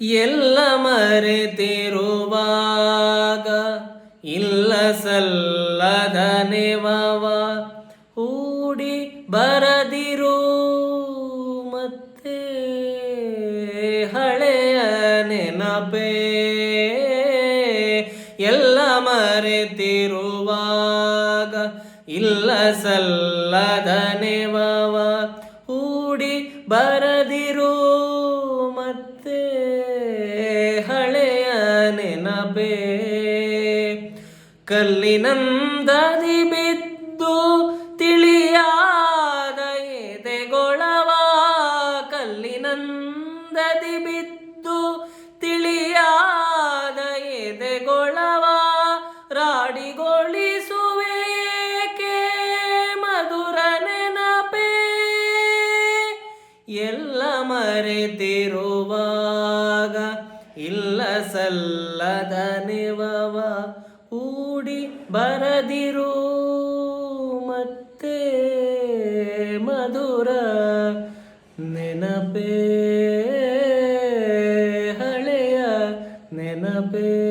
ಎಲ್ಲ ಮರೆತಿರುವಾಗ, ಇಲ್ಲ ಸಲ್ಲದ ನೆವವ ಹೂಡಿ ಬರದಿರು. ಮತ್ತೆ ಹಳೆಯ ನೆನಪೇ, ಎಲ್ಲ ಮರೆತಿರುವಾಗ, ಇಲ್ಲ ಸಲ್ಲದ ನೆವವ ಹೂಡಿ ಬರದಿರು. ನೆನಪೇ ಕಲ್ಲಿನಂದದಿ ಬಿದ್ದು ತಿಳಿಯಾದ ಎದೆಗೊಳವ. ಕಲ್ಲಿನಂದದಿ ಬಿದ್ದು ತಿಳಿಯಾದ ಎದೆಗೊಳವ. ರಾಡಿಗೊಳಿಸುವೆ ಏಕೆ ಮಧುರ ನೆನಪೇ ಎಲ್ಲ ಮರೆತಿರುವಾಗ ಇಲ್ಲ ಸಲ್ಲದ ನೆವವ ಕೂಡಿ ಬರದಿರು. ಮತ್ತೆ ಮಧುರ ನೆನಪೇ ಹಳೆಯ ನೆನಪೇ.